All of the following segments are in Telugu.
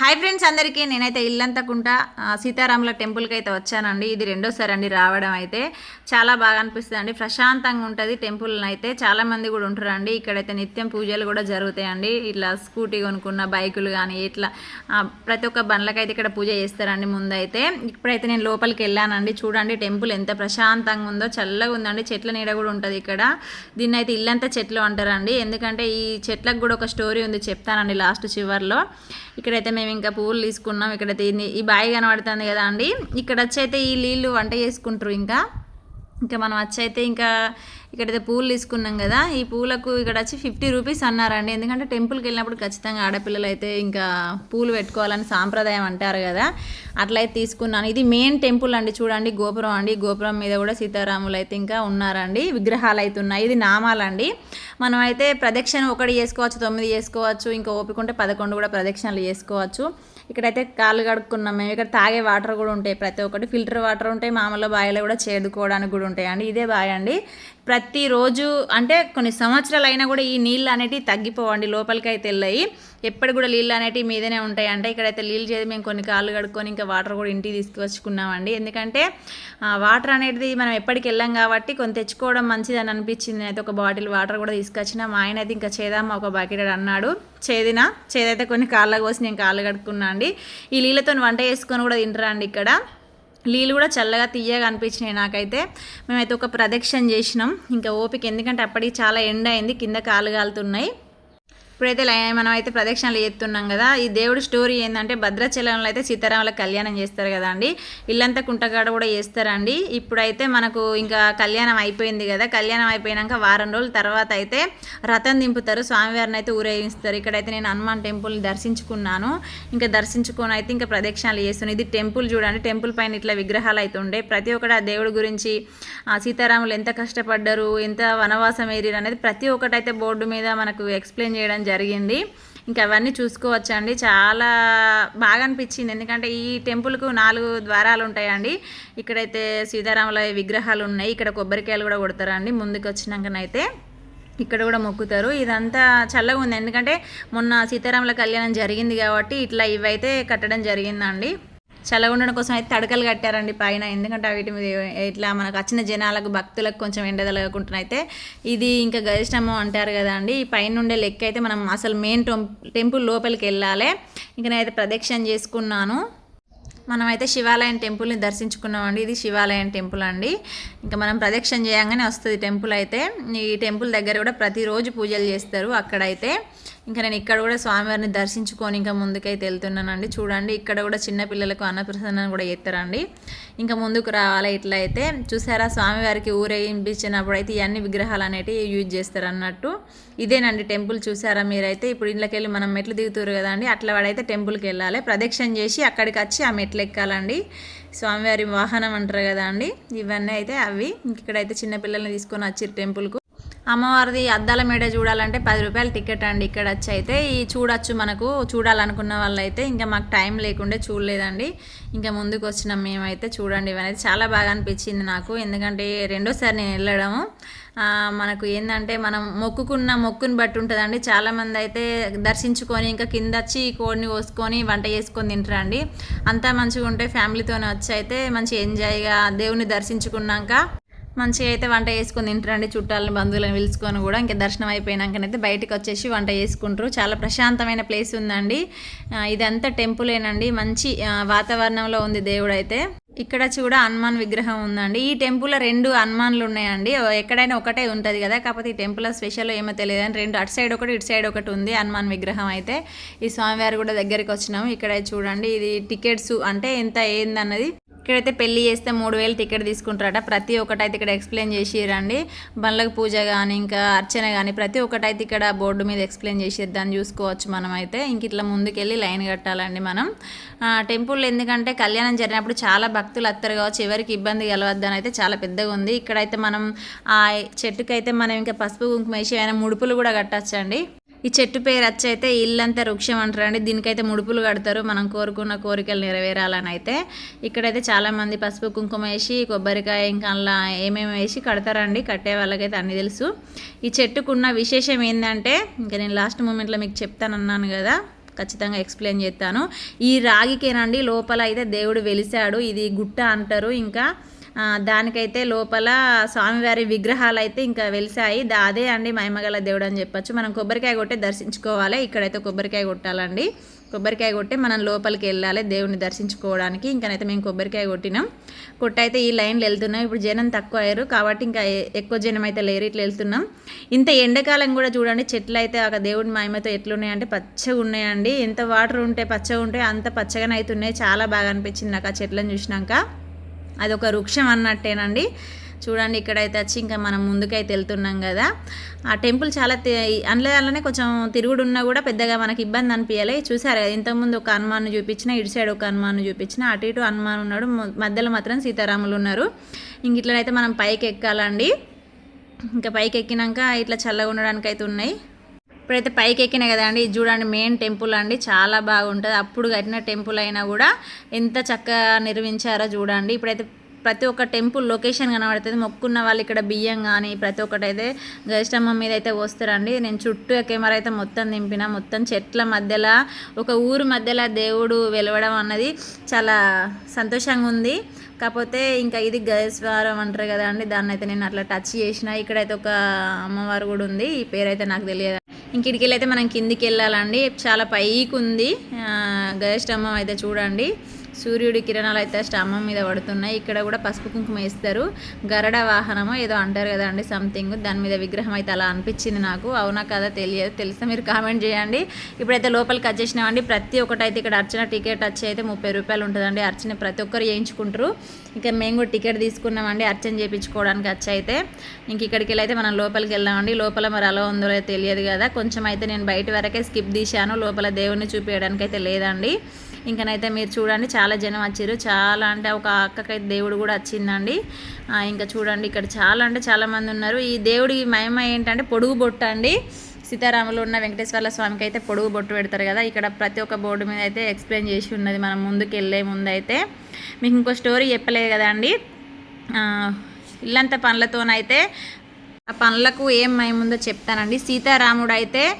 హాయ్ ఫ్రెండ్స్ అందరికీ నేనైతే ఇల్లంతకుంటా సీతారాముల టెంపుల్కి అయితే వచ్చానండి. ఇది రెండోసారి అండి రావడం అయితే. చాలా బాగా అనిపిస్తుంది అండి ప్రశాంతంగా ఉంటుంది టెంపుల్ అయితే చాలా మంది కూడా ఉంటారండి. ఇక్కడైతే నిత్యం పూజలు కూడా జరుగుతాయండి. ఇట్లా స్కూటీ కొనుక్కున్న బైకులు కానీ ఇట్లా ప్రతి ఒక్క బండ్లకైతే ఇక్కడ పూజ చేస్తారండి ముందైతే. ఇప్పుడైతే నేను లోపలికి వెళ్ళానండి చూడండి టెంపుల్ ఎంత ప్రశాంతంగా ఉందో చల్లగా ఉందండి చెట్ల నీడ కూడా ఉంటుంది ఇక్కడ. దీన్ని అయితే ఇల్లంతా చెట్లు అంటారండి. ఎందుకంటే ఈ చెట్లకు కూడా ఒక స్టోరీ ఉంది చెప్తానండి లాస్ట్ చివర్లో. ఇక్కడైతే మేము ఇంకా పువ్వులు తీసుకున్నాం. ఇక్కడైతే ఈ బావి కనబడుతుంది కదా అండి. ఇక్కడ వచ్చి అయితే ఈ నీళ్ళు వంట చేసుకుంటారు ఇంకా. ఇంకా మనం వచ్చి అయితే ఇంకా ఇక్కడైతే పూలు తీసుకున్నాం కదా ఈ పూలకు ఇక్కడ వచ్చి ఫిఫ్టీ రూపీస్ అన్నారండి. ఎందుకంటే టెంపుల్కి వెళ్ళినప్పుడు ఖచ్చితంగా ఆడపిల్లలు అయితే ఇంకా పూలు పెట్టుకోవాలని సాంప్రదాయం అంటారు కదా అట్లయితే తీసుకున్నాను. ఇది మెయిన్ టెంపుల్ అండి చూడండి గోపురం అండి. గోపురం మీద కూడా సీతారాములు అయితే ఇంకా ఉన్నారండి విగ్రహాలు అయితే ఉన్నాయి. ఇది నామాలండి మనం అయితే ప్రదక్షిణ ఒకటి చేసుకోవచ్చు తొమ్మిది చేసుకోవచ్చు ఇంకా ఓపికంటే పదకొండు కూడా ప్రదక్షిణలు చేసుకోవచ్చు. ఇక్కడైతే కాళ్ళు కడుక్కున్నాం మేము ఇక్కడ తాగే వాటర్ కూడా ఉంటాయి ప్రతి ఒక్కటి. ఫిల్టర్ వాటర్ ఉంటాయి మామూలు బావిలో కూడా చేదుకోవడానికి కూడా ఉంటాయి. అండి ఇదే బావి అండి. ప్రతిరోజు అంటే కొన్ని సంవత్సరాలు అయినా కూడా ఈ నీళ్ళు అనేటివి తగ్గిపోవండి లోపలికి అయితే వెళ్ళాయి. ఎప్పుడు కూడా నీళ్ళు అనేటివి మీదనే ఉంటాయి. అంటే ఇక్కడైతే నీళ్ళు చేసి మేము కొన్ని కాళ్ళు కడుక్కొని ఇంకా వాటర్ కూడా ఇంటికి తీసుకువచ్చుకున్నామండి. ఎందుకంటే వాటర్ అనేది మనం ఎప్పటికి వెళ్ళాం కాబట్టి కొంత తెచ్చుకోవడం మంచిదని అనిపించింది. అయితే ఒక బాటిల్ వాటర్ కూడా తీసుకొచ్చిన. మా ఆయన అయితే ఇంకా చేదామా ఒక బకెట్ అన్నాడు. చేదిన? చేదైతే కొన్ని కాళ్ళకు పోసి నేను కాళ్ళు కడుక్కున్నా అండి. ఈ నీళ్ళతో వంట చేసుకొని కూడా తింటారా అండి ఇక్కడ? నీళ్ళు కూడా చల్లగా తీయగా అనిపించినాయి నాకైతే. మేమైతే ఒక ప్రదక్షిణ చేసినాం. ఇంకా ఓపిక ఎందుకంటే అప్పటికి చాలా ఎండ అయింది కింద కాలు కాలుతున్నాయి. ఇప్పుడైతే మనం అయితే ప్రదక్షిణలు చేస్తున్నాం కదా. ఈ దేవుడి స్టోరీ ఏంటంటే భద్రాచలంలో అయితే సీతారాముల కళ్యాణం చేస్తారు కదా అండి ఇల్లంతా కుంటగాడ కూడా చేస్తారండి. ఇప్పుడైతే మనకు ఇంకా కళ్యాణం అయిపోయింది కదా. కళ్యాణం అయిపోయినాక వారం రోజుల తర్వాత అయితే రథం దింపుతారు. స్వామివారిని అయితే ఊరేగిస్తారు. ఇక్కడైతే నేను హనుమాన్ టెంపుల్ దర్శించుకున్నాను. ఇంకా దర్శించుకొని అయితే ఇంకా ప్రదక్షిణలు చేస్తున్నాను. ఇది టెంపుల్ చూడండి. టెంపుల్ పైన ఇట్లా విగ్రహాలు అయితే ఉండే. ప్రతి ఒక్కటి ఆ దేవుడి గురించి ఆ సీతారాములు ఎంత కష్టపడ్డారు ఎంత వనవాసం ఏరియర్ అనేది ప్రతి ఒక్కటైతే బోర్డు మీద మనకు ఎక్స్ప్లెయిన్ చేయడం జరిగింది. ఇంకా అవన్నీ చూసుకోవచ్చండి. చాలా బాగా అనిపించింది. ఎందుకంటే ఈ టెంపుల్కు నాలుగు ద్వారాలు ఉంటాయండి. ఇక్కడైతే సీతారాముల విగ్రహాలు ఉన్నాయి. ఇక్కడ కొబ్బరికాయలు కూడా కొడతారండి. ముందుకు వచ్చినాకనైతే ఇక్కడ కూడా మొక్కుతారు. ఇదంతా చల్లగా ఉంది ఎందుకంటే మొన్న సీతారాముల కళ్యాణం జరిగింది కాబట్టి ఇట్లా ఇవైతే కట్టడం జరిగిందండి. చల్లగా ఉండడం కోసం అయితే తడకలు కట్టారండి పైన. ఎందుకంటే వీటి మీద ఇట్లా మనకు వచ్చిన జనాలకు భక్తులకు కొంచెం ఎండ అయితే ఇది ఇంకా గరిష్టము అంటారు కదా అండి. ఈ పైన ఉండే లెక్క అయితే మనం అసలు మెయిన్ టెంపుల్ లోపలికి వెళ్ళాలి. ఇంకా నేనైతే ప్రదక్షిణ చేసుకున్నాను. మనమైతే శివాలయం టెంపుల్ని దర్శించుకున్నామండి. ఇది శివాలయం టెంపుల్ అండి. ఇంకా మనం ప్రదక్షిణ చేయంగానే వస్తుంది టెంపుల్ అయితే. ఈ టెంపుల్ దగ్గర కూడా ప్రతిరోజు పూజలు చేస్తారు అక్కడైతే. ఇంకా నేను ఇక్కడ కూడా స్వామివారిని దర్శించుకొని ఇంకా ముందుకైతే వెళ్తున్నానండి. చూడండి ఇక్కడ కూడా చిన్న పిల్లలకు అన్నప్రసన్న కూడా చేస్తారండి. ఇంకా ముందుకు రావాలి ఇట్లా అయితే చూసారా స్వామివారికి ఊరేగింపించినప్పుడు అయితే ఇవన్నీ విగ్రహాలు అనేటివి యూజ్ చేస్తారు అన్నట్టు ఇదేనండి టెంపుల్ చూసారా మీరైతే? ఇప్పుడు ఇంట్లోకి వెళ్ళి మనం మెట్లు దిగుతారు కదండి అట్లా వాడైతే టెంపుల్కి వెళ్ళాలి. ప్రదక్షిణ చేసి అక్కడికి వచ్చి ఆ మెట్లు ఎక్కాలండి. స్వామివారి వాహనం అంటారు కదా అండి ఇవన్నీ అయితే అవి. ఇక్కడైతే చిన్నపిల్లల్ని తీసుకొని వచ్చి టెంపుల్కు. అమ్మవారిది అద్దాల మేడ చూడాలంటే పది రూపాయల టికెట్ అండి. ఇక్కడ వచ్చి అయితే ఈ చూడొచ్చు మనకు. చూడాలనుకున్న వాళ్ళైతే ఇంకా మాకు టైం లేకుండే చూడలేదండి. ఇంకా ముందుకు వచ్చినాం మేమైతే చూడండి. ఇవన్నీ చాలా బాగా అనిపించింది నాకు. ఎందుకంటే రెండోసారి నేను వెళ్ళడము. మనకు ఏంటంటే మనం మొక్కుకున్న మొక్కుని బట్టి ఉంటుందండి. చాలామంది అయితే దర్శించుకొని ఇంకా కింద వచ్చి కోడిని కోసుకొని వంట చేసుకొని తింటారండి. అంతా మంచిగా ఉంటే ఫ్యామిలీతోనే వచ్చి అయితే మంచి ఎంజాయ్గా దేవుని దర్శించుకున్నాక మంచిగా అయితే వంట చేసుకుని తింటారండి. చుట్టాలని బంధువులను పిలుచుకొని కూడా ఇంకా దర్శనం అయిపోయినాకనైతే బయటకు వచ్చేసి వంట చేసుకుంటారు. చాలా ప్రశాంతమైన ప్లేస్ ఉందండి. ఇదంతా టెంపులేనండి మంచి వాతావరణంలో ఉంది దేవుడు అయితే ఇక్కడ చూడ కూడా హనుమాన్ విగ్రహం ఉందండి. ఈ టెంపుల్లో రెండు హనుమాన్లు ఉన్నాయండి. ఎక్కడైనా ఒకటే ఉంటుంది కదా. కాకపోతే ఈ టెంపుల్ స్పెషల్ ఏమో తెలియదు. అని రెండు అటు సైడ్ ఒకటి ఇటు సైడ్ ఒకటి ఉంది హనుమాన్ విగ్రహం అయితే. ఈ స్వామివారు కూడా దగ్గరికి వచ్చినాము. ఇక్కడ చూడండి ఇది టికెట్స్ అంటే ఎంత ఏందన్నది. ఇక్కడైతే పెళ్ళి చేస్తే మూడు వేలు టికెట్ తీసుకుంటారట. ప్రతి ఒక్కటి అయితే ఇక్కడ ఎక్స్ప్లెయిన్ చేసిరండి. బండ్లకు పూజ కానీ ఇంకా అర్చన కానీ ప్రతి ఒక్కటి అయితే ఇక్కడ బోర్డు మీద ఎక్స్ప్లెయిన్ చేసేది దాన్ని చూసుకోవచ్చు మనం అయితే ఇంక ఇట్లా ముందుకెళ్ళి లైన్ కట్టాలండి మనం. టెంపుల్ ఎందుకంటే కళ్యాణం జరిగినప్పుడు చాలా భక్తులు వస్తారు కావచ్చు. ఎవరికి ఇబ్బంది కలవద్దని అయితే చాలా పెద్దగా ఉంది. ఇక్కడైతే మనం ఆ చెట్టుకైతే మనం ఇంకా పసుపు కుంకుమ వేసి ఏమైనా ముడుపులు కూడా కట్టచ్చండి. ఈ చెట్టు పేరు వచ్చి అయితే ఇల్లంతా వృక్షం అంటారండి దీనికైతే ముడుపులు కడతారు. మనం కోరుకున్న కోరికలు నెరవేరాలని అయితే ఇక్కడైతే చాలామంది పసుపు కుంకుమ వేసి కొబ్బరికాయ ఇంకా అలా ఏమేమి వేసి కడతారండి. కట్టే వాళ్ళకైతే అన్నీ తెలుసు. ఈ చెట్టుకున్న విశేషం ఏంటంటే ఇంకా నేను లాస్ట్ మూమెంట్లో మీకు చెప్తానన్నాను కదా ఖచ్చితంగా ఎక్స్ప్లెయిన్ చేస్తాను. ఈ రాగికేనండి లోపల అయితే దేవుడు వెలిసాడు ఇది గుట్ట అంటారు. ఇంకా దానికైతే లోపల స్వామివారి విగ్రహాలు అయితే ఇంకా వెలిసాయి అదే అండి మహిమగల దేవుడు అని చెప్పొచ్చు. మనం కొబ్బరికాయ కొట్టే దర్శించుకోవాలి. ఇక్కడైతే కొబ్బరికాయ కొట్టాలండి. కొబ్బరికాయ కొట్టి మనం లోపలికి వెళ్ళాలి దేవుడిని దర్శించుకోవడానికి. ఇంకనైతే మేము కొబ్బరికాయ కొట్టినాం. కొట్టయితే ఈ లైన్లు వెళ్తున్నాం ఇప్పుడు జనం తక్కువ అయ్యారు కాబట్టి ఇంకా ఎక్కువ జనం అయితే లేరు. ఇట్లా వెళ్తున్నాం. ఇంత ఎండాకాలం కూడా చూడండి చెట్లు అయితే ఒక దేవుడి మాయమతో ఎట్లున్నాయంటే పచ్చగా ఉన్నాయండి. ఎంత వాటర్ ఉంటే పచ్చగా ఉంటే అంత పచ్చగానే అవుతున్నాయి చాలా బాగా అనిపించింది నాకు ఆ చెట్లను చూసినాక. అది ఒక వృక్షం అన్నట్టేనండి. చూడండి ఇక్కడైతే వచ్చి ఇంకా మనం ముందుకైతే వెళ్తున్నాం కదా. ఆ టెంపుల్ చాలా అందులో అందులోనే కొంచెం తిరుగుడు ఉన్నా కూడా పెద్దగా మనకి ఇబ్బంది అనిపించాలి చూసారు కదా ఇంతకుముందు ఒక హనుమాన్ చూపించిన ఇటు సైడ్ ఒక హనుమాన్ చూపించిన అటు ఇటు హనుమాన్ ఉన్నాడు మధ్యలో మాత్రం సీతారాములు ఉన్నారు. ఇంక ఇట్లనైతే మనం పైకి ఎక్కాలండి ఇంకా పైకి ఎక్కినాక ఇట్లా చల్లగా ఉండడానికి అయితే ఉన్నాయి. ఇప్పుడైతే పైకి ఎక్కినా కదండి ఇది చూడండి మెయిన్ టెంపుల్ అండి చాలా బాగుంటుంది. అప్పుడు కట్టిన టెంపుల్ అయినా కూడా ఎంత చక్కగా నిర్మించారో చూడండి. ఇప్పుడైతే ప్రతి ఒక్క టెంపుల్ లొకేషన్ కనబడుతుంది. మొక్కున్న వాళ్ళు ఇక్కడ బియ్యం కానీ ప్రతి ఒక్కటి అయితే గజస్టమ్మ మీద అయితే వస్తారండి నేను చుట్టూ కెమెరా అయితే మొత్తం దింపిన. మొత్తం చెట్ల మధ్యలో ఒక ఊరు మధ్యలో దేవుడు వెలవడం అన్నది చాలా సంతోషంగా ఉంది. కాకపోతే ఇంకా ఇది గజస్వారం అంటారు కదా అండి దాన్ని అయితే నేను అట్లా టచ్ చేసిన. ఇక్కడైతే ఒక అమ్మవారు కూడా ఉంది. ఈ పేరు అయితే నాకు తెలియదు. ఇంకిడికి అయితే మనం కిందికి వెళ్ళాలండి. చాలా పైకి ఉంది ఆ, గజస్తంభం అయితే చూడండి. సూర్యుడి కిరణాలు అయితే స్తంభం మీద పడుతున్నాయి. ఇక్కడ కూడా పసుపు కుంకుమ వేస్తారు గరడ వాహనమో ఏదో అంటారు కదండి సంథింగ్ దాని మీద విగ్రహం అయితే అలా అనిపించింది నాకు. అవునా కదా తెలియదు. తెలిస్తే మీరు కామెంట్ చేయండి. ఇప్పుడైతే లోపలికి వచ్చేసినామండి ప్రతి ఒక్కటి అయితే ఇక్కడ అర్చన టికెట్ వచ్చి అయితే ముప్పై రూపాయలు ఉంటుందండి. అర్చన ప్రతి ఒక్కరు చేయించుకుంటారు. ఇంకా మేము కూడా టికెట్ తీసుకున్నామండి అర్చన చేయించుకోవడానికి వచ్చి అయితే. ఇంక ఇక్కడికి వెళ్ళి అయితే మనం లోపలికి వెళ్ళామండి లోపల మరి అలా ఉందో తెలియదు కదా. కొంచెం అయితే నేను బయట వరకే స్కిప్ తీశాను. లోపల దేవుణ్ణి చూపించడానికి అయితే లేదండి. ఇంకనైతే మీరు చూడండి చాలా జనం వచ్చారు. చాలా అంటే ఒక అక్కకైతే దేవుడు కూడా వచ్చిందండి. ఇంకా చూడండి ఇక్కడ చాలా అంటే చాలామంది ఉన్నారు. ఈ దేవుడి మహిమ ఏంటంటే పొడుగు బొట్టు అండి. సీతారాములు ఉన్న వెంకటేశ్వర్ల స్వామికి అయితే పొడుగు బొట్టు పెడతారు కదా. ఇక్కడ ప్రతి ఒక్క బోర్డు మీద అయితే ఎక్స్ప్లెయిన్ చేసి ఉన్నది మనం ముందుకు వెళ్ళే ముందు అయితే మీకు ఇంకో స్టోరీ చెప్పలేదు కదా అండి ఇల్లంత పనులతోనైతే ఆ పనులకు ఏం మహిముందో చెప్తానండి. సీతారాముడు అయితే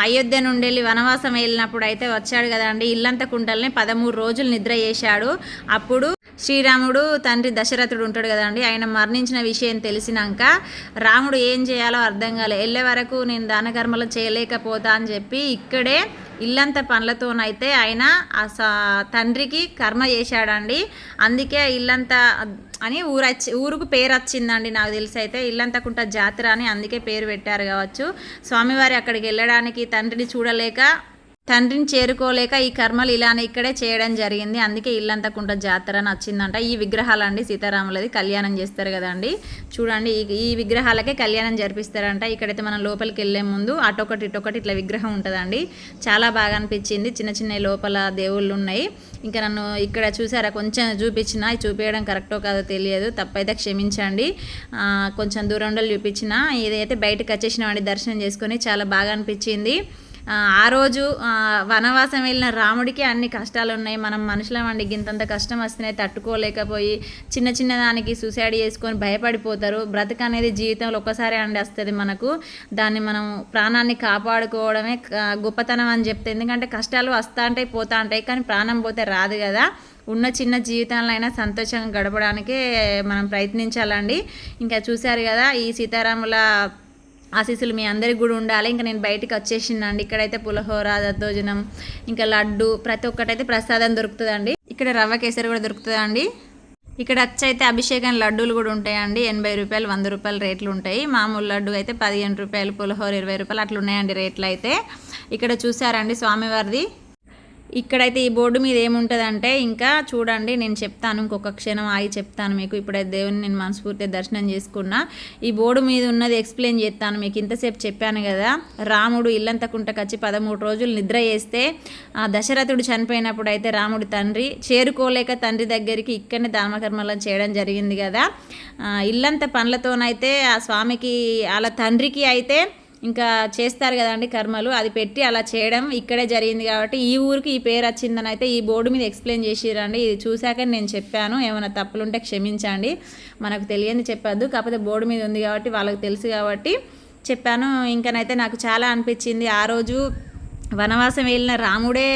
అయోధ్య నుండి వెళ్ళి వనవాసం వెళ్ళినప్పుడు అయితే వచ్చాడు కదండి. ఇల్లంత కుంటల్ని పదమూడు రోజులు నిద్ర చేశాడు. అప్పుడు శ్రీరాముడు తండ్రి దశరథుడు ఉంటాడు కదండి. ఆయన మరణించిన విషయం తెలిసినాక రాముడు ఏం చేయాలో అర్థం కాలే. వెళ్ళే వరకు నేను దాన కర్మలు చేయలేకపోతా అని చెప్పి ఇక్కడే ఇల్లంత పనులతోనైతే ఆయన ఆ స- తండ్రికి కర్మ చేశాడండి. అందుకే ఇల్లంతా అని ఊరు వచ్చి ఊరుకు పేరు వచ్చిందండి నాకు తెలిసి అయితే. ఇల్లంతకుంట జాతర అని అందుకే పేరు పెట్టారు కావచ్చు. స్వామివారి అక్కడికి వెళ్ళడానికి తండ్రిని చూడలేక తండ్రిని చేరుకోలేక ఈ కర్మలు ఇలానే ఇక్కడే చేయడం జరిగింది. అందుకే ఇల్లంతకుంట జాతర అని వచ్చిందంట ఈ విగ్రహాలండి సీతారాములది. కళ్యాణం చేస్తారు కదండి. చూడండి ఈ- విగ్రహాలకే కళ్యాణం జరిపిస్తారంట. ఇక్కడైతే మనం లోపలికి వెళ్ళే ముందు అటొకటి ఇటొకటి ఇట్లా విగ్రహం ఉంటుందండి. చాలా బాగా అనిపించింది. చిన్న చిన్న లోపల దేవుళ్ళు ఉన్నాయి. ఇంకా నన్ను ఇక్కడ చూసారా? కొంచెం చూపించిన. చూపించడం కరెక్టో కాదో తెలియదు. తప్పైతే క్షమించండి. కొంచెం దూరంలో చూపించిన. ఇదైతే బయటకు వచ్చేసినామండి. దర్శనం చేసుకొని చాలా బాగా అనిపించింది. ఆ, రోజు వనవాసం వెళ్ళిన రాముడికి అన్ని కష్టాలు ఉన్నాయి మనం మనుషులం అండి ఇంతంత కష్టం వస్తున్నాయి తట్టుకోలేకపోయి చిన్న చిన్న దానికి సూసైడ్ చేసుకొని భయపడిపోతారు. బ్రతక అనేది జీవితంలో ఒక్కసారి అండి వస్తుంది మనకు. దాన్ని మనం ప్రాణాన్ని కాపాడుకోవడమే గొప్పతనం అని చెప్తే. ఎందుకంటే కష్టాలు వస్తూ ఉంటాయి పోతా ఉంటాయి కానీ ప్రాణం పోతే రాదు కదా. ఉన్న చిన్న జీవితంలో అయినా సంతోషంగా గడపడానికే మనం ప్రయత్నించాలండి. ఇంకా చూశారు కదా ఈ సీతారాముల ఆశీస్సులు మీ అందరికి కూడా ఉండాలి. ఇంకా నేను బయటికి వచ్చేసిందండి ఇక్కడైతే పులహోర దద్దోజనం ఇంకా లడ్డు ప్రతి ఒక్కటైతే ప్రసాదం దొరుకుతుందండి. ఇక్కడ రవ్వ కేసరి కూడా దొరుకుతుందండి. ఇక్కడ వచ్చి అయితే అభిషేకం లడ్డూలు కూడా ఉంటాయండి. ఎనభై రూపాయలు వంద రూపాయలు రేట్లు ఉంటాయి. మామూలు లడ్డు అయితే పదిహేను రూపాయలు పులహోర ఇరవై రూపాయలు అట్లా ఉన్నాయండి రేట్లు అయితే. ఇక్కడ చూసారండి స్వామివారిది. ఇక్కడైతే ఈ బోర్డు మీద ఏముంటుందంటే ఇంకా చూడండి నేను చెప్తాను ఇంకొక క్షణం ఆగి చెప్తాను మీకు. ఇప్పుడైతే దేవుని నేను మనస్ఫూర్తిగా దర్శనం చేసుకున్నా. ఈ బోర్డు మీద ఉన్నది ఎక్స్ప్లెయిన్ చేస్తాను మీకు. ఇంతసేపు చెప్పాను కదా రాముడు ఇల్లంతకుంటకు వచ్చి పదమూడు రోజులు నిద్ర చేస్తే ఆ దశరథుడు చనిపోయినప్పుడు అయితే రాముడు తండ్రి చేరుకోలేక తండ్రి దగ్గరికి ఇక్కడనే దానకర్మలను చేయడం జరిగింది కదా. ఇల్లంత పనులతోనైతే ఆ స్వామికి వాళ్ళ తండ్రికి అయితే ఇంకా చేస్తారు కదండి కర్మలు అది పెట్టి అలా చేయడం ఇక్కడే జరిగింది కాబట్టి ఈ ఊరికి ఈ పేరు వచ్చిందని అయితే ఈ బోర్డు మీద ఎక్స్ప్లెయిన్ చేసిరండి. ఇది చూశాక నేను చెప్పాను ఏమైనా తప్పులుంటే క్షమించండి. మనకు తెలియని చెప్పద్దు కాకపోతే బోర్డు మీద ఉంది కాబట్టి వాళ్ళకి తెలుసు కాబట్టి చెప్పాను. ఇంకనైతే నాకు చాలా అనిపించింది ఆ రోజు వనవాసం వెళ్ళిన రాముడే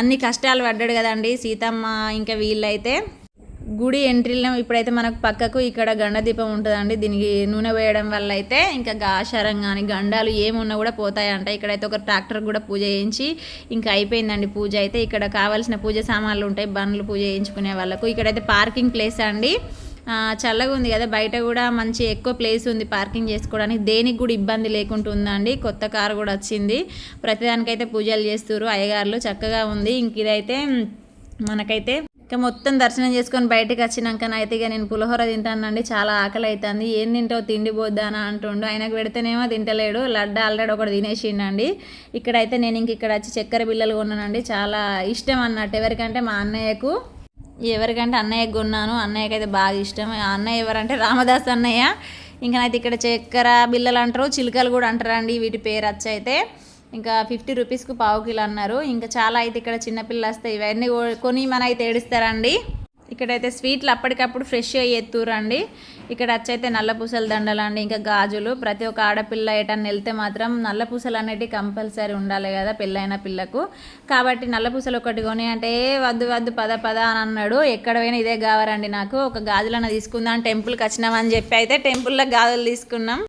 అన్ని కష్టాలు పడ్డాడు కదండి సీతమ్మ ఇంకా వీళ్ళైతే గుడి ఎంట్రీలో ఇప్పుడైతే మనకు పక్కకు ఇక్కడ గండ దీపం ఉంటుందండి. దీనికి నూనె వేయడం వల్ల అయితే ఇంకా గాశారం కానీ గండాలు ఏమున్నా కూడా పోతాయంట. ఇక్కడైతే ఒక ట్రాక్టర్ కూడా పూజ చేయించి ఇంకా అయిపోయిందండి పూజ అయితే. ఇక్కడ కావాల్సిన పూజ సామాన్లు ఉంటాయి. బండ్లు పూజ చేయించుకునే వాళ్ళకు. ఇక్కడైతే పార్కింగ్ ప్లేస్ అండి. చల్లగా ఉంది కదా. బయట కూడా మంచి ఎక్కువ ప్లేస్ ఉంది పార్కింగ్ చేసుకోవడానికి. దేనికి కూడా ఇబ్బంది లేకుండా ఉందండి. కొత్త కారు కూడా వచ్చింది. ప్రతిదానికైతే పూజలు చేస్తారు అయ్యగారులు చక్కగా ఉంది. ఇంక ఇదైతే మనకైతే ఇంకా మొత్తం దర్శనం చేసుకొని బయటకు వచ్చినాక అయితే ఇక నేను పులిహోర తింటానండి. చాలా ఆకలి అవుతుంది ఏం తింటావు? తిండి పోద్దానా అంటుండు. ఆయనకు పెడితేనేమో తింటలేడు. లడ్డా ఆల్రెడీ ఒకటి తినేసిండండి. ఇక్కడైతే నేను ఇంక ఇక్కడ వచ్చి చక్కెర బిల్లలు కొన్నానండి. చాలా ఇష్టం అన్నట్టు. ఎవరికంటే మా అన్నయ్యకు. ఎవరికంటే అన్నయ్యకు కొన్నాను. అన్నయ్యకి అయితే బాగా ఇష్టం. అన్నయ్య ఎవరంటే రామదాస్ అన్నయ్య. ఇంకా అయితే ఇక్కడ చక్కెర బిల్లలు అంటారు చిలుకలు కూడా అంటారండి. వీటి పేరు వచ్చి అయితే ఇంకా ఫిఫ్టీ రూపీస్కి పావు కిలో అన్నారు. ఇంకా చాలా అయితే ఇక్కడ చిన్నపిల్లలు వస్తాయి ఇవన్నీ కొని మన అయితే ఏడుస్తారండి. ఇక్కడైతే స్వీట్లు అప్పటికప్పుడు ఫ్రెష్గా ఎత్తురండి ఇక్కడ వచ్చైతే నల్ల పూసల దండలు అండి ఇంకా గాజులు. ప్రతి ఒక్క ఆడపిల్ల ఎటన్నా వెళ్తే మాత్రం నల్ల పూసలు అనేటివి కంపల్సరీ ఉండాలి కదా పెళ్ళైన పిల్లకు. కాబట్టి నల్ల పూసలు ఒకటి కొని అంటే వద్దు వద్దు పద పద అని అన్నాడు. ఎక్కడ పోయినా ఇదే కావాలండి నాకు. ఒక గాజులన్న తీసుకుందాం టెంపుల్కి వచ్చినామని చెప్పి అయితే టెంపుల్లో గాజులు తీసుకున్నాం.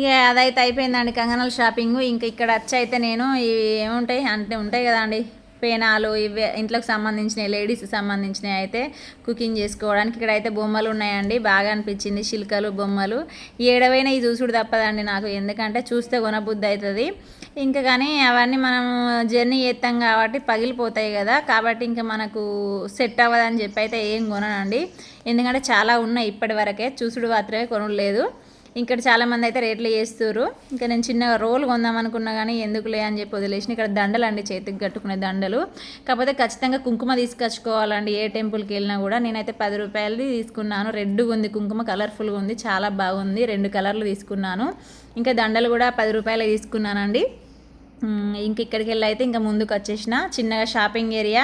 ఇక అదైతే అయిపోయిందండి. కంగనాల షాపింగ్. ఇంకా ఇక్కడ వచ్చి అయితే నేను ఇవి ఏముంటాయి? అంటే ఉంటాయి కదండి పేనాలు ఇవే ఇంట్లోకి సంబంధించినవి లేడీస్కి సంబంధించినవి అయితే కుకింగ్ చేసుకోవడానికి ఇక్కడ అయితే బొమ్మలు ఉన్నాయండి. బాగా అనిపించింది శిల్కలు బొమ్మలు. ఏడవైనా ఇది చూసుడు తప్పదండి నాకు. ఎందుకంటే చూస్తే కొనబుద్ధి అవుతుంది ఇంకా కానీ అవన్నీ మనం జర్నీ చేస్తాం కాబట్టి పగిలిపోతాయి కదా. కాబట్టి ఇంకా మనకు సెట్ అవ్వదని చెప్పి అయితే ఏం కొననండి. ఎందుకంటే చాలా ఉన్నాయి ఇప్పటి వరకే. చూసుడు మాత్రమే కొనలేదు. ఇక్కడ చాలా మంది అయితే రేట్లు వేస్తారు ఇంకా నేను చిన్నగా రోల్ కొందాం అనుకున్నా కానీ ఎందుకులే అని చెప్పి వదిలేసిన. ఇక్కడ దండలు అండి చేతికి కట్టుకునే దండలు. కాకపోతే ఖచ్చితంగా కుంకుమ తీసుకొచ్చుకోవాలండి. ఏ టెంపుల్కి వెళ్ళినా కూడా నేనైతే పది రూపాయలది తీసుకున్నాను. రెడ్గా ఉంది కుంకుమ కలర్ఫుల్గా ఉంది చాలా బాగుంది. రెండు కలర్లు తీసుకున్నాను. ఇంకా దండలు కూడా పది రూపాయలు తీసుకున్నానండి. ఇంక ఇక్కడికి వెళ్ళి అయితే ఇంకా ముందుకు వచ్చేసిన. చిన్నగా షాపింగ్ ఏరియా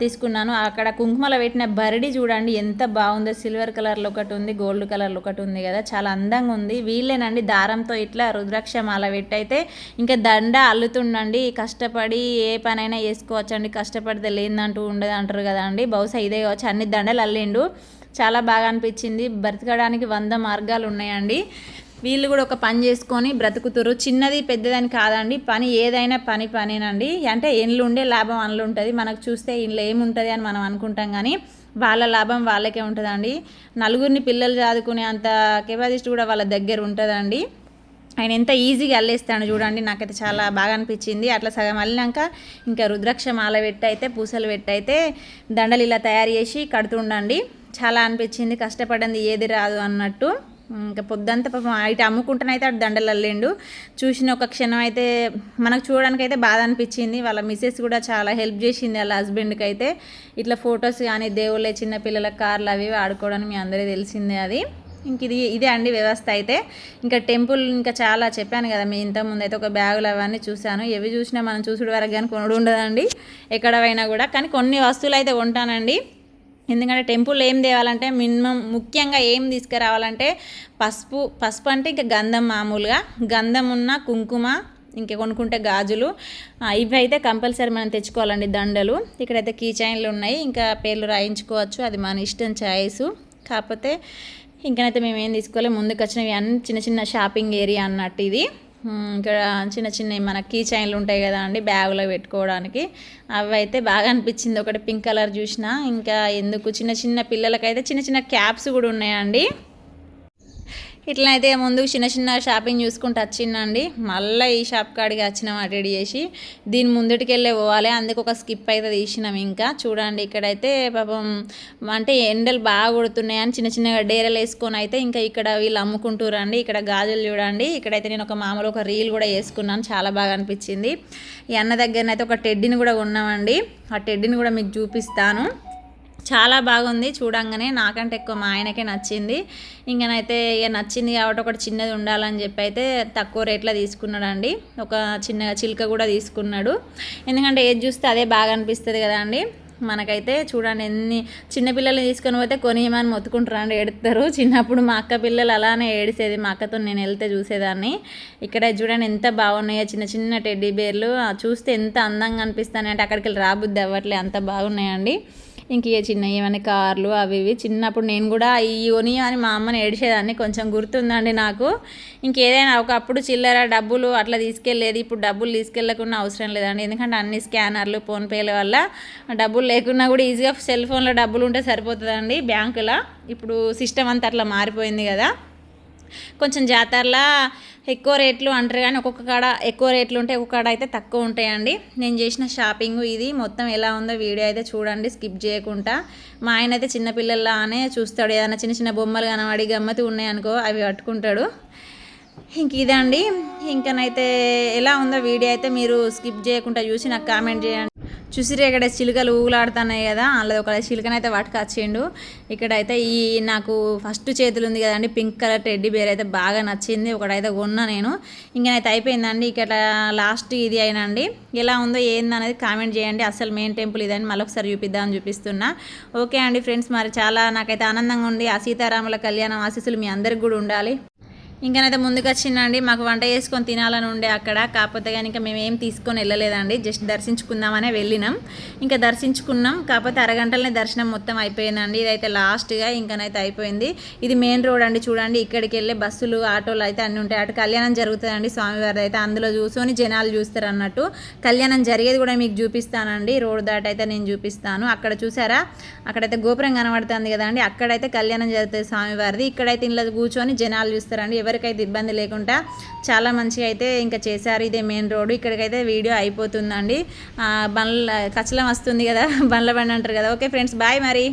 తీసుకున్నాను. అక్కడ కుంకుమలో పెట్టిన బరిడి చూడండి ఎంత బాగుందో. సిల్వర్ కలర్లో ఒకటి ఉంది గోల్డ్ కలర్లో ఒకటి ఉంది కదా. చాలా అందంగా ఉంది. వీళ్ళేనండి దారంతో ఇట్లా రుద్రాక్ష మాల పెట్టయితే ఇంకా దండ అల్లుతుండండి. కష్టపడి ఏ పనైనా చేసుకోవచ్చండి. కష్టపడితే లేదంటూ ఉండదు అంటారు కదా అండి. బహుశా ఇదే కావచ్చు. అన్ని దండలు అల్లిండు. చాలా బాగా అనిపించింది. బ్రతకడానికి వంద మార్గాలు ఉన్నాయండి. వీళ్ళు కూడా ఒక పని చేసుకొని బ్రతుకుతురు చిన్నది పెద్దదని కాదండి. పని ఏదైనా పని పనేనండి. అంటే ఎండ్లు ఉండే లాభం అందులో ఉంటుంది. మనకు చూస్తే ఇంట్లో ఏముంటుంది అని మనం అనుకుంటాం కానీ వాళ్ళ లాభం వాళ్ళకే ఉంటుందండి. నలుగురిని పిల్లలు చదువుకునే అంత కెపాసిటీ కూడా వాళ్ళ దగ్గర ఉంటుందండి. ఆయన ఎంత ఈజీగా అల్లేస్తాడు చూడండి. నాకైతే చాలా బాగా అనిపించింది. అట్లా సగం అల్లినాక ఇంకా రుద్రాక్ష మాల పెట్టి అయితే పూసలు పెట్టి అయితే దండలు ఇలా తయారు చేసి కడుతుండండి. చాలా అనిపించింది. కష్టపడింది. ఏది రాదు అన్నట్టు. ఇంకా పొద్దంతా పాపం ఇటు అమ్ముకుంటానైతే అటు దండలు అల్లిండు. చూసిన ఒక క్షణం అయితే మనకు చూడడానికి అయితే బాధ అనిపించింది. వాళ్ళ మిస్సెస్ కూడా చాలా హెల్ప్ చేసింది వాళ్ళ హస్బెండ్కి అయితే. ఇట్లా ఫొటోస్ కానీ దేవుళ్ళే చిన్నపిల్లల కార్లు అవి ఆడుకోవడం ఆడుకోవడానికి మీ అందరూ తెలిసిందే అది. ఇంక ఇది ఇదే అండి వ్యవస్థ అయితే. ఇంకా టెంపుల్ ఇంకా చాలా చెప్పాను కదా మీ ఇంతకుముందు అయితే ఒక బ్యాగులు అవన్నీ చూశాను. ఎవి చూసినా మనం చూసుడు వరకు కానీ కొనుడు ఉండదండి. ఎక్కడ పోయినా కూడా. కానీ కొన్ని వస్తువులు అయితే కొంటానండి. ఎందుకంటే టెంపుల్ ఏం తేవాలంటే మినిమం ముఖ్యంగా ఏం తీసుకురావాలంటే పసుపు పసుపు అంటే ఇంకా గంధం మామూలుగా. గంధం ఉన్న కుంకుమ ఇంకా కొనుక్కుంటే గాజులు. ఇవి అయితే కంపల్సరీ మనం తెచ్చుకోవాలండి దండలు. ఇక్కడైతే కీ చైన్లు ఉన్నాయి. ఇంకా పేర్లు రాయించుకోవచ్చు. అది మన ఇష్టం చాయిస్. కాకపోతే ఇంకనైతే మేము ఏం తీసుకోవాలి? ముందుకు వచ్చినవి అన్ని చిన్న చిన్న షాపింగ్ ఏరియా అన్నట్టు ఇది. ఇక్కడ చిన్న చిన్న మన కీ చైన్లు ఉంటాయి కదా అండి బ్యాగులో పెట్టుకోవడానికి. అవి అయితే బాగా అనిపించింది. ఒకటి పింక్ కలర్ చూసిన. ఇంకా ఎందుకు చిన్న చిన్న పిల్లలకైతే చిన్న చిన్న క్యాప్స్ కూడా ఉన్నాయండి. ఇట్లా అయితే ముందు చిన్న చిన్న షాపింగ్ చూసుకుంటూ వచ్చిందండి. మళ్ళీ ఈ షాప్ కాడికి వచ్చినాం రెడీ చేసి. దీని ముందుటికి వెళ్ళే పోవాలి అందుకు ఒక స్కిప్ అయితే తీసినాం ఇంకా. చూడండి ఇక్కడైతే పాపం అంటే ఎండలు బాగా కొడుతున్నాయని చిన్న చిన్నగా డేరలు వేసుకొని అయితే ఇంకా ఇక్కడ వీళ్ళు అమ్ముకుంటురండి ఇక్కడ గాజులు చూడండి ఇక్కడైతే నేను ఒక మామూలు ఒక రీల్ కూడా వేసుకున్నాను చాలా బాగా అనిపించింది. ఈ అన్న దగ్గరనైతే ఒక టెడ్డీని కూడా ఉన్నామండి ఆ టెడ్డీని కూడా మీకు చూపిస్తాను. చాలా బాగుంది చూడంగానే నాకంటే ఎక్కువ మా ఆయనకే నచ్చింది. ఇంకనైతే ఇక నచ్చింది కాబట్టి ఒకటి చిన్నది ఉండాలని చెప్పి అయితే తక్కువ రేట్లో తీసుకున్నాడండి. ఒక చిన్న చిలుక కూడా తీసుకున్నాడు. ఎందుకంటే ఏది చూస్తే అదే బాగా అనిపిస్తుంది కదా అండి. మనకైతే చూడండి ఎన్ని చిన్నపిల్లల్ని తీసుకొని పోతే కొనియమని మొత్తుకుంటారు ఏడుతారు. చిన్నప్పుడు మా అక్క పిల్లలు అలానే ఏడిసేది. మా అక్కతో నేను వెళ్తే చూసేదాన్ని. ఇక్కడ చూడండి ఎంత బాగున్నాయో చిన్న చిన్న టెడ్డీ బేర్లు. చూస్తే ఎంత అందంగా అనిపిస్తాయి అంటే అక్కడికి వెళ్ళి రాబుద్ది అవ్వట్లే. అంత బాగున్నాయండి. ఇంక ఇక చిన్న ఏమైనా కార్లు అవి ఇవి చిన్నప్పుడు నేను కూడా ఈ కొని అని మా అమ్మని ఏడిచేదాన్ని. కొంచెం గుర్తుందండి నాకు. ఇంకేదైనా ఒకప్పుడు చిల్లర డబ్బులు అట్లా తీసుకెళ్ళేది. ఇప్పుడు డబ్బులు తీసుకెళ్ళకుండా అవసరం లేదండి. ఎందుకంటే అన్ని స్కానర్లు ఫోన్పేల వల్ల డబ్బులు లేకున్నా కూడా ఈజీగా సెల్ ఫోన్లో డబ్బులు ఉంటే సరిపోతుందండి బ్యాంకులో. ఇప్పుడు సిస్టమ్ అంతా అట్లా మారిపోయింది కదా. కొంచెం జాతరలా ఎక్కువ రేట్లు అంటారు కానీ ఒక్కొక్క కాడ ఎక్కువ రేట్లు ఉంటాయి ఒక్కొక్క కాడ అయితే తక్కువ ఉంటాయండి. నేను చేసిన షాపింగ్ ఇది. మొత్తం ఎలా ఉందో వీడియో అయితే చూడండి స్కిప్ చేయకుండా. మా ఆయన అయితే చిన్నపిల్లల్లానే చూస్తాడు. ఏదైనా చిన్న చిన్న బొమ్మలు కనబడి గమ్మతి ఉన్నాయి అనుకో అవి పట్టుకుంటాడు. ఇంక ఇదండి ఇంకనైతే ఎలా ఉందో వీడియో అయితే మీరు స్కిప్ చేయకుండా చూసి నాకు కామెంట్ చేయండి. చూసిరే ఇక్కడ చిలుకలు ఊగులాడుతున్నాయి కదా అందులో ఒక చిలుకనైతే పట్టుకొచ్చిండు ఇక్కడైతే ఈ నాకు ఫస్ట్ చేతులు ఉంది కదండి పింక్ కలర్ టెడ్డీ బేర్ అయితే బాగా నచ్చింది. ఒకటైతే కొన్నా నేను. ఇంకనైతే అయిపోయిందండి ఇక్కడ లాస్ట్ ఇది అయినండి. ఎలా ఉందో ఏందనేది కామెంట్ చేయండి. అసలు మెయిన్ టెంపుల్ ఇదని మళ్ళొకసారి చూపిద్దామని చూపిస్తున్నా. ఓకే అండి ఫ్రెండ్స్ మరి చాలా నాకైతే ఆనందంగా ఉంది. ఆ సీతారాముల కళ్యాణం ఆశీస్సులు మీ అందరికి కూడా ఉండాలి. ఇంకనైతే ముందుకు వచ్చిందండి మాకు వంట చేసుకొని తినాలని ఉండే అక్కడ. కాకపోతే కానీ ఇంకా తీసుకొని వెళ్ళలేదండి జస్ట్ దర్శించుకుందామనే వెళ్ళినాం. ఇంకా దర్శించుకున్నాం కాకపోతే అరగంటలనే దర్శనం మొత్తం అయిపోయిందండి. ఇదైతే లాస్ట్గా ఇంకనైతే అయిపోయింది. ఇది మెయిన్ రోడ్ అండి చూడండి. ఇక్కడికి వెళ్ళే బస్సులు ఆటోలు అయితే అన్నీ ఉంటాయి. అటు కళ్యాణం జరుగుతుందండి స్వామివారి అయితే. అందులో చూసుకొని జనాలు చూస్తారు అన్నట్టు. కళ్యాణం జరిగేది కూడా మీకు చూపిస్తానండి. రోడ్ దాటైతే అయితే నేను చూపిస్తాను. అక్కడ చూసారా? అక్కడైతే గోపురం కనబడుతుంది కదండి. అక్కడైతే కళ్యాణం జరుగుతుంది స్వామివారిది. ఇక్కడైతే ఇంట్లో కూర్చొని జనాలు చూస్తారండి. ఎవరికైతే ఇబ్బంది లేకుండా చాలా మంచిగా అయితే ఇంకా చేశారు. ఇదే మెయిన్ రోడ్ ఇక్కడికైతే వీడియో అయిపోతుందండి. బండ్ల కచ్చలం వస్తుంది కదా బండ్ల బండి అంటారు కదా. ఓకే ఫ్రెండ్స్ బాయ్ మరి.